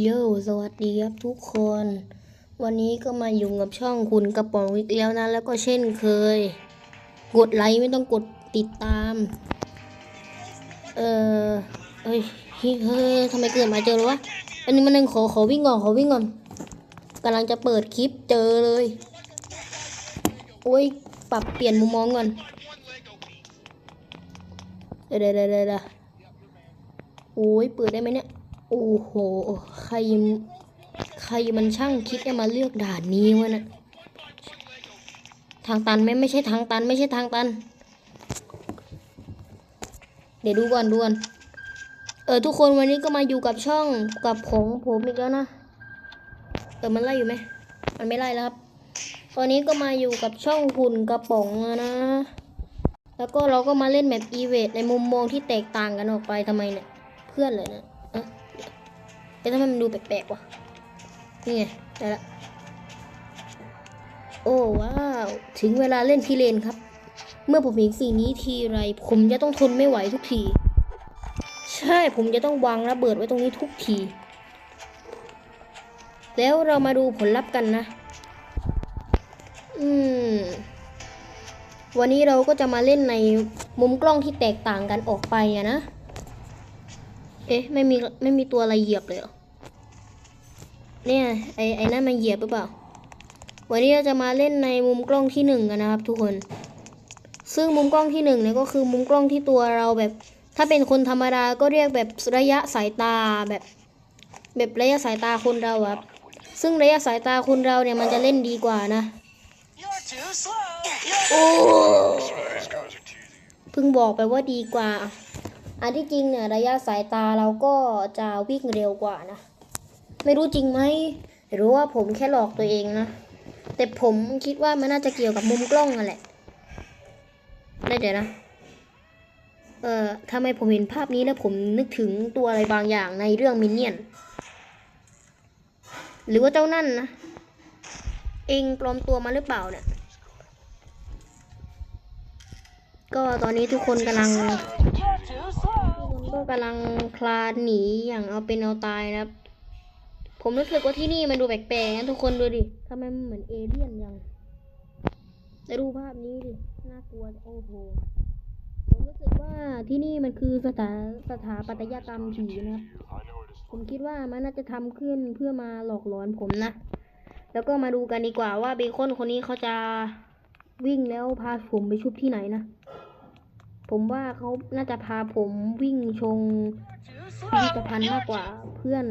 โยสวัสดีครับทุกคน วันนี้ก็มาอยู่กับช่องคุณกระป๋องอีกแล้วนะ แล้วก็เช่นเคย กดไลค์ไม่ต้องกดติดตาม เออเฮ้ยเฮ้ยเฮ้ยทำไมเกิดมาเจอแล้วะ อันนี้มันนึงขอขอวิ่งก่อนขอวิ่งก่อนกำลังจะเปิดคลิปเจอเลย โอ้ยปรับเปลี่ยนมุมมองก่อนเดี๋ยวเดี๋ยวเดี๋ยวเดี๋ยวโอ้ยเปิดได้ไหมเนี่ย โอ้โห ใคร ใครมันช่างคิดจะมาเลือกด่านนี้วะนะทางตันไหมไม่ใช่ทางตัน ไม่ใช่ทางตัน เดี๋ยวดูก่อนดูก่อนเออทุกคนวันนี้ก็มาอยู่กับช่องกับของผมอีกแล้วนะเออมันไล่อยู่ไหมมันไม่ไล่แล้วครับ ตอนนี้ก็มาอยู่กับช่องหุ่นกระป๋องนะ แล้วก็เราก็มาเล่นแมปอีเวทในมุมมองที่แตกต่างกันออกไปทำไมเนี่ย เพื่อนเลยนะเอะ เอ๊ะทำไมมันดูแปลกๆวะนี่ไงได้ละโอ้ว้าว ถึงเวลาเล่นพิเรนครับ เมื่อผมเห็นสิ่งนี้ทีไร ผมจะต้องทนไม่ไหวทุกที ใช่ผมจะต้องวางระเบิดไว้ตรงนี้ทุกที แล้วเรามาดูผลลัพธ์กันนะ อืม วันนี้เราก็จะมาเล่นในมุมกล้องที่แตกต่างกันออกไปอะนะ เอ๊ะไม่มีไม่มีตัวอะไรเหยียบเลยเหรอเนี่ยไอไอ้นั่นมันเหยียบหรือเปล่า วันนี้เราจะมาเล่นในมุมกล้องที่หนึ่งกันนะครับ ทุกคน ซึ่งมุมกล้องที่หนึ่งเนี่ยก็คือมุมกล้องที่ตัวเราแบบ ถ้าเป็นคนธรรมดาก็เรียกแบบระยะสายตาแบบ แบบระยะสายตาคนเราอะครับ ซึ่งระยะสายตาคนเราเนี่ยมันจะเล่นดีกว่านะ You're too slow. โอ้เพิ่งบอกไปว่าดีกว่า อันที่จริงเนี่ยระยะสายตาเราก็จะวิ่งเร็วกว่านะ ไม่รู้จริงไหมหรือว่าผมแค่หลอกตัวเองนะ แต่ผมคิดว่ามันน่าจะเกี่ยวกับมุมกล้องนั่นแหละได้เดี๋ยวนะ เอ่อทำไมผมเห็นภาพนี้แล้วผมนึกถึงตัวอะไรบางอย่างในเรื่องมินเนี่ยน หรือว่าเจ้านั่นนะ เองปลอมตัวมาหรือเปล่าเนี่ย ก็ตอนนี้ทุกคนกำลัง ก็กำลังคลานหนีอย่างเอาเป็นเอาตายนะครับ ผมรู้สึกว่าที่นี่มันดูแปลกๆนะทุกคนดูดิทำไมมันเหมือนเอเลี่ยนยังแต่ดูภาพนี้ดิ น่ากลัวโอ้โห ผมรู้สึกว่าที่นี่มันคือสถาสถาปัตยกรรมผีนะครับผมคิดว่ามันน่าจะทำขึ้นเพื่อมาหลอกหลอนผมนะ แล้วก็มาดูกันดีกว่าว่าเบคอนคนนี้เขาจะวิ่งแล้วพาผมไปชุบที่ไหนนะ ผมว่าเขาน่าจะพาผมวิ่งชงพิพิธภัณฑ์มากกว่าเพื่อน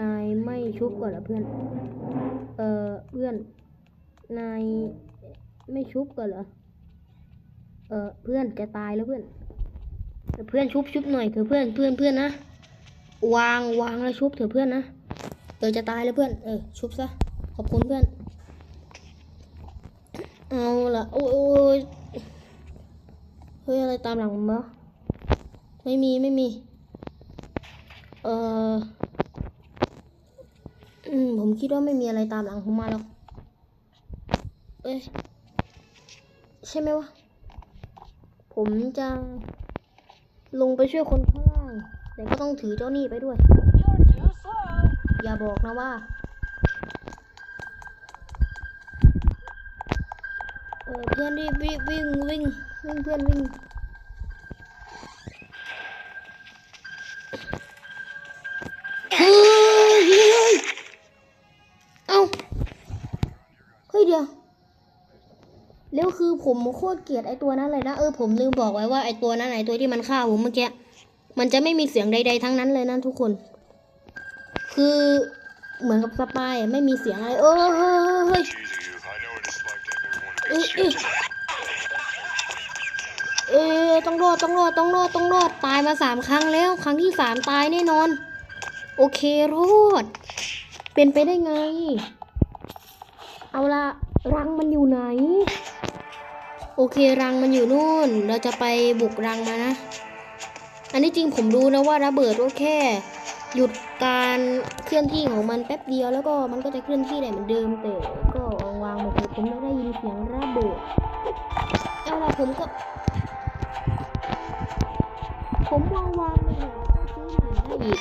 นายไม่ชุบก่อนเหรอเพื่อน เออเพื่อนนายไม่ชุบก่อนเหรอเออเพื่อนจะตายแล้วเพื่อนเพื่อนชุบชุบหน่อยเถอะเพื่อนเพื่อนเพื่อนนะวางวางแล้วชุบเถอะเพื่อนนะเออจะตายแล้วเพื่อนเออชุบซะขอบคุณเพื่อน เอาละโอ้ยโอ้ย เฮ้ยอะไรตามหลังมวะไม่มีไม่มี เอออืมผมคิดว่าไม่มีอะไรตามหลังผมมาหรอก เอ้ย ใช่ไหมวะ ผมจะลงไปช่วยคนข้างล่าง แต่ก็ต้องถือเจ้าหนี้ไปด้วย อย่าบอกนะว่า เพื่อนรีบวิ่งวิ่งวิ่งวิ่งเพื่อนวิ่งเฮ้ยเฮ้ยเอ้าเฮ้ยเดี๋ยวแล้วคือผมโคตรเกลียดไอตัวนั้นเลยนะเออผมลืมบอกไว้ว่าไอตัวนั้นไอตัวที่มันฆ่าผมเมื่อกี้มันจะไม่มีเสียงใด ๆ ทั้งนั้นเลยนะทุกคน คือเหมือนกับสปายไม่มีเสียงอะไรเออเฮ้ย เอ้ย be เออต้องรอดต้องรอดต้องรอดต้องรอดตายมาสามครั้งแล้ว ครั้งที่สามตายแน่นอน โอเครอด เป็นไปได้ไง เอาละรังมันอยู่ไหน โอเครังมันอยู่นู่น เราจะไปบุกรังมานะ อันนี้จริงผมดูนะว่าระเบิดก็แค่ หยุดการเคลื่อนที่ของมันแป๊บเดียวแล้วก็มันก็จะเคลื่อนที่ได้เหมือนเดิมแต่ ผมไม่ได้ยินเสียงระเบิดเอาละผมก็ ผมวางวางไปเถอะต้องซื้อใหม่ได้อีก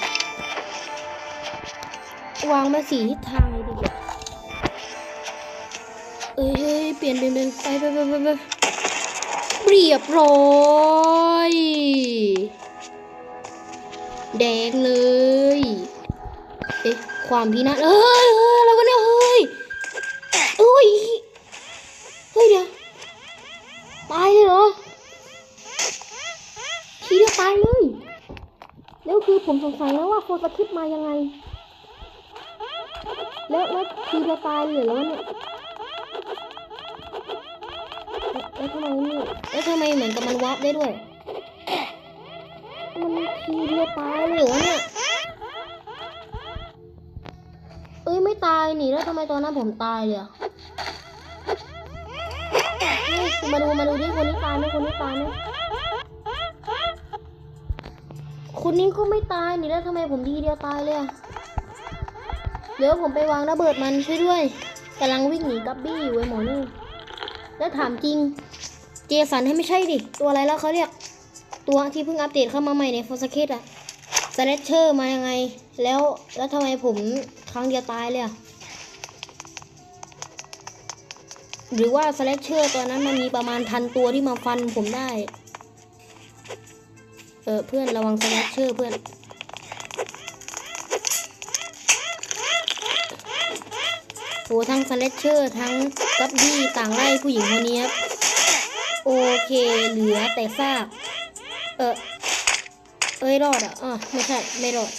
วางมาสี่ทิศทางเลยดีกว่าเอ้ยเฮ้ยเปลี่ยนเปลี่ยนเปลี่ยนไปไปไปไปไปเรียบร้อยแดงเลย เอ๊ะ ความพินาศ เฮ้ยเอ้ย เฮ้ยเดี๋ยว ตายเลยเหรอ ทีเดียวตายเลย แล้วคือ ผมสงสัยแล้วว่าโฟสคริปมายังไง แล้วแล้วทีเดียวตายเลยเหรอวเนี่ยแล้วทำไมนี่แล้วทำไมเหมือนกับมันวาร์ปได้ด้วย มันทีเดียวตายเลยเหรอเนี่ย เอ้ยไม่ตายหนีแล้วทำไมตอนนั้นผมตายเลยอะเฮ้ยมาดูมาดูดิคนนี้ตายไหมคนนี้ตายไหม คนนี้ก็ไม่ตายนี่แล้วทำไมผมทีเดียวตายเลยอะเดี๋ยวผมไปวางระเบิดมันช่วยด้วยกำลังวิ่งหนีกับบี้อยู่ไอ้หมอนี่แล้วถามจริง เจสันให้ไม่ใช่ดิ ตัวอะไรแล้วเขาเรียก ตัวที่เพิ่งอัปเดตเข้ามาใหม่ในฟอสเคตอะสเลชเชอร์มายังไง แล้วแล้วทำไมผมครั้งเดียวตายเลยอะหรือว่าสเลชเชอร์ตัวนั้นมันมีประมาณพันตัวที่มาฟันผมได้ เออเพื่อนระวังสแลชเชอร์เพื่อนโหทั้งสแลชเชอร์ทั้งกับบี้ต่างไล่ผู้หญิงคนนี้ครับโอเคเหลือแต่ซากเออเอ้ยรอดอะอะไม่ใช่ไม่รอด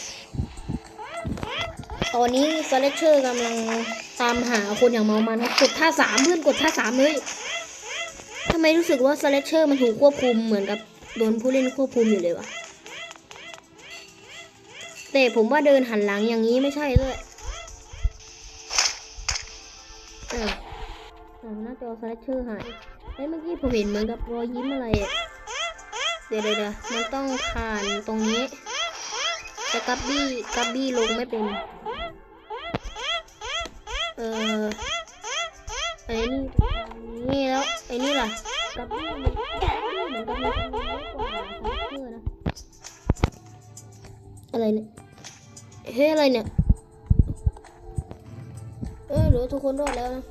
ตอนนี้สแลชเชอร์กำลังตามหาคนอย่างเมามันกดท่าสามเพื่อนกดท่าสามเลยทำไมรู้สึกว่าสแลชเชอร์มันถูกควบคุมเหมือนกับ โดนผู้เล่นควบคุมอยู่เลยวะแต่ผมว่าเดินหันหลังอย่างนี้ไม่ใช่ด้วยอ่าอ่าหน้าจอสแลชเชอร์หายเฮ้ยเมื่อกี้ผมเห็นเหมือนกับรอยยิ้มอะไรเดี๋ยวเดี๋ยวมันต้องผ่านตรงนี้แต่กับบี้กับบี้ลงไม่เป็น เออไอ้นี่นี่แล้วไอ้นี่ล่ะกับบี้เหมือนกับ อะไรเนี่ยเฮ้ยอะไรเนี่ยเออเหลือทุกคนรอดแล้วนะ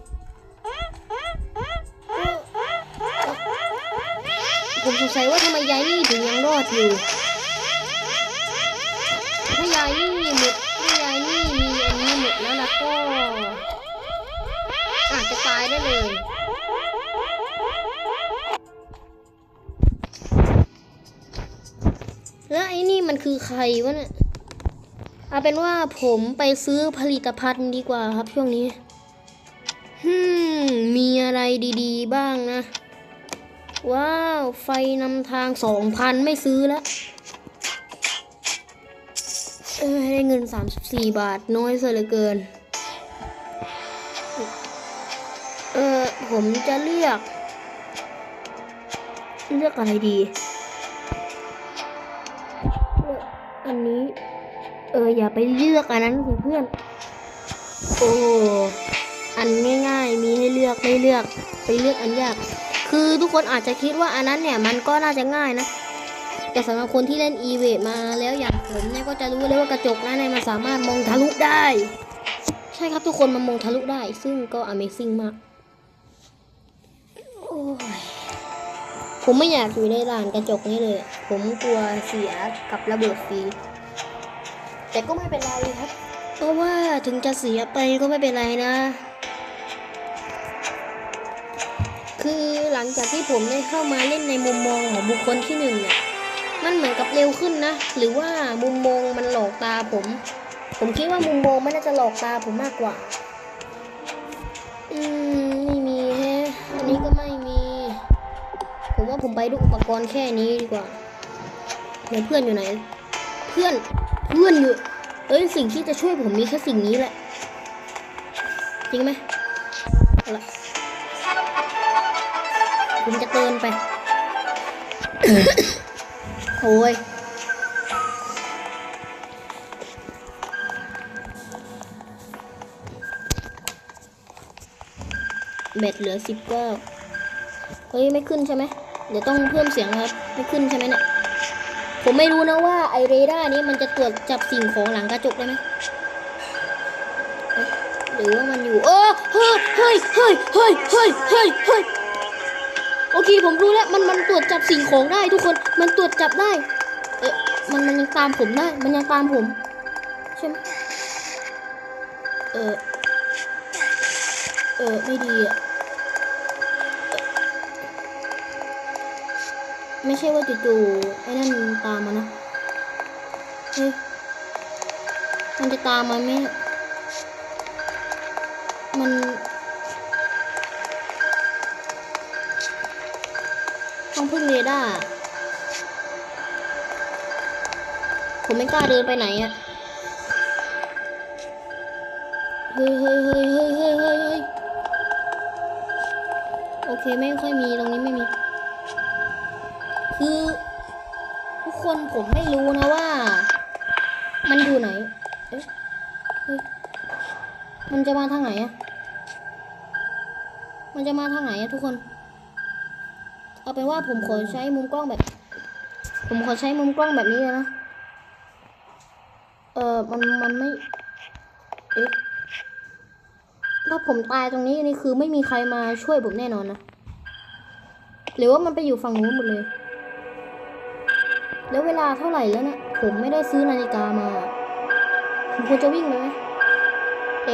ผมสงสัยว่าทำไมยายนี่ถึงยังรอดอยู่ถ้ายายนี่หมดถ้ายายนี่มีอันนี้หมดแล้วล่ะก็อาจจะตายได้เลย แล้วไอ้นี่มันคือใครวะเนี่ยเอาเป็นว่าผมไปซื้อผลิตภัณฑ์ดีกว่าครับช่วงนี้ฮึมมีอะไรดีๆบ้างนะ ว้าว ไฟนำทางสองพันไม่ซื้อแล้วเออได้เงิน 34 บาทน้อยซะเหลือเกิน เออผมจะเลือก เลือกอะไรดี อันนี้ เอออย่าไปเลือกอันนั้นสิเพื่อน โอ้อันง่ายๆมีให้เลือกไม่เลือกไปเลือกอันยาก คือทุกคนอาจจะคิดว่าอันนั้นเนี่ยมันก็น่าจะง่ายนะแต่สำหรับคนที่เล่นอีเวทมาแล้วอย่างผมเนี่ยก็จะรู้เลยว่ากระจกนั้นเนี่ยมันสามารถมองทะลุได้ ใช่ครับทุกคนมันมองทะลุได้ ซึ่งก็ Amazing มาก ผมไม่อยากอยู่ในลานกระจกนี้เลย ผมกลัวเสียกับระเบิดฟรี แต่ก็ไม่เป็นไรครับ เพราะว่าถึงจะเสียไปก็ไม่เป็นไรนะ คือหลังจากที่ผมได้เข้ามาเล่นในมุมมองของบุคคลที่หนึ่งเนี่ย มันเหมือนกับเร็วขึ้นนะ หรือว่ามุมมองมันหลอกตาผม ผมคิดว่ามุมมองมันน่าจะหลอกตาผมมากกว่า อืม ไปดูอุปกรณ์แค่นี้ดีกว่าเดี๋ยวเพื่อนอยู่ไหน เพื่อนเพื่อนอยู่เอ้ยสิ่งที่จะช่วยผมมีแค่สิ่งนี้แหละ จริงไหมอาละผมจะเตือนไป โอ้ยแบตเหลือสิบก็เฮ้ย ไม่ขึ้นใช่ไหม เดี๋ยวต้องเพิ่มเสียงครับไม่ขึ้นใช่ไหมเนี่ยผมไม่รู้นะว่าไอเรดาร์นี้มันจะตรวจจับสิ่งของหลังกระจกได้ไหมหรือว่ามันอยู่เออเฮ้ยเฮ้ยเฮ้ยเฮ้ยเฮ้ยเฮ้ยเฮ้ยโอเคผมรู้แล้วมันมันตรวจจับสิ่งของได้ทุกคนมันตรวจจับได้ เอ๊ะมันมันยังตามผมได้มันยังตามผมใช่ไหมเออเออไม่ดีอะ ไม่ใช่ว่าจู่ๆไอ้นั่นตามมานะ เฮ้ย มันจะตามมาไหมมัน ต้องพึ่งเรดาร์ผมไม่กล้าเดินไปไหนอะเฮ้ยเฮ้ยเฮ้ยเฮ้ยเฮ้ยเฮ้ยเฮ้ยโอเค ไม่ค่อยมี ตรงนี้ไม่มี คือทุกคนผมไม่รู้นะว่า มันอยู่ไหนเฮ้ยมันจะมาทางไหนอะมันจะมาทางไหนอะทุกคน เอาเป็นว่าผมขอใช้มุมกล้องแบบ ผมขอใช้มุมกล้องแบบนี้เลยนะ เออมัน มันไม่ เอ๊ะ ถ้าผมตายตรงนี้นี่คือไม่มีใครมาช่วยผมแน่นอนนะ หรือว่ามันไปอยู่ฝั่งนู้นหมดเลย แล้วเวลาเท่าไหร่แล้วเนี่ยผมไม่ได้ซื้อนาฬิกามา ผมควรจะวิ่งไปไหม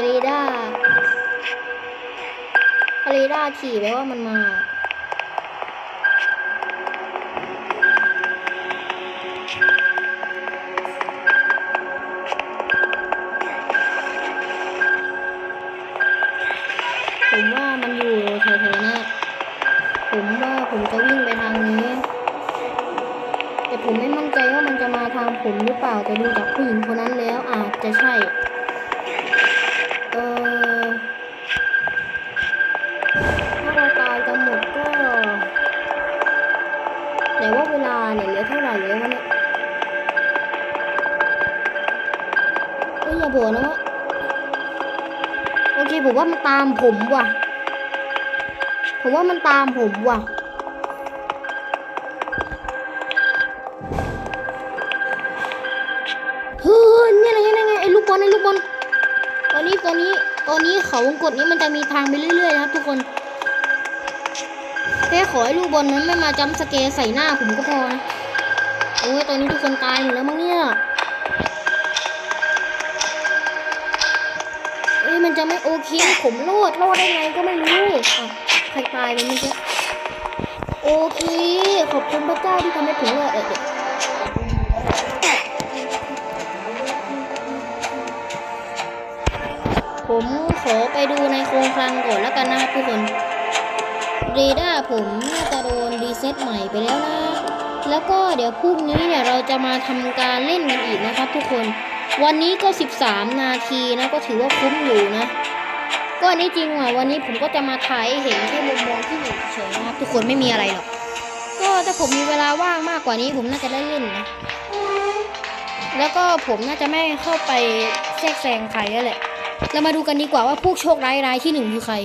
เรดาร์เรดาขี่ไปว่ามันมา ล่าแต่ดูจากผู้หญิงคนนั้นแล้วอาจจะใช่ เออถ้าเราตายกันหมดก็แต่ว่าเวลาเนี่ยเหลือเท่าไหร่แล้ววะเนี่ยเอ้ยอย่าบอกนะว่าโอเคผมว่ามันตามผมว่ะ ผมว่ามันตามผมว่ะ ตอนนี้เขาวงกดนี้มันจะมีทางไปเรื่อยๆนะครับทุกคน แค่ขอให้ลูกบอลนั้นไม่มาจำสเกร์ใส่หน้าผมก็พอนะโอ้ยตอนนี้ทุกคนตายหมดแล้วมั้งเนี่ยเอ้ยมันจะไม่โอเคผมโลดโลดได้ไงก็ไม่รู้อะใครตายไปเมื่อกี้โอเค ขอบคุณพระเจ้าที่ทำให้ผมรอดเออเดี๋ย ผมขอไปดูในโครงคลังก่อนแล้วกันนะครับทุกคนเรดาร์ผมน่าจะโดนรีเซ็ตใหม่ไปแล้วนะ แล้วก็เดี๋ยวพรุ่งนี้เนี่ยเราจะมาทำการเล่นกันอีกนะครับทุกคน วันนี้ก็ 13 นาทีนะก็ถือว่าคุ้มอยู่นะ ก็อันนี้จริงอะวันนี้ผมก็จะมาถ่ายเห็นแค่มุมมองที่หนึ่งเฉยๆนะครับทุกคนไม่มีอะไรหรอก ก็ถ้าผมมีเวลาว่างมากกว่านี้ผมน่าจะได้เล่นนะ แล้วก็ผมน่าจะไม่เข้าไปแทรกแซงใครแล้วแหละ เรามาดูกันดีกว่าว่าผู้โชคร้ายรายที่หนึ่งคือใคร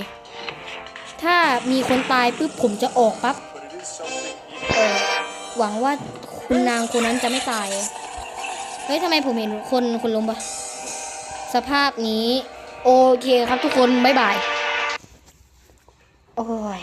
ถ้ามีคนตายปุ๊บผมจะออกปั๊บหวังว่าคุณนางคนนั้นจะไม่ตาย เฮ้ยทำไมผมเห็นคนคนล้มปะสภาพนี้ โอเคครับทุกคน บ๊ายบาย โอ้ย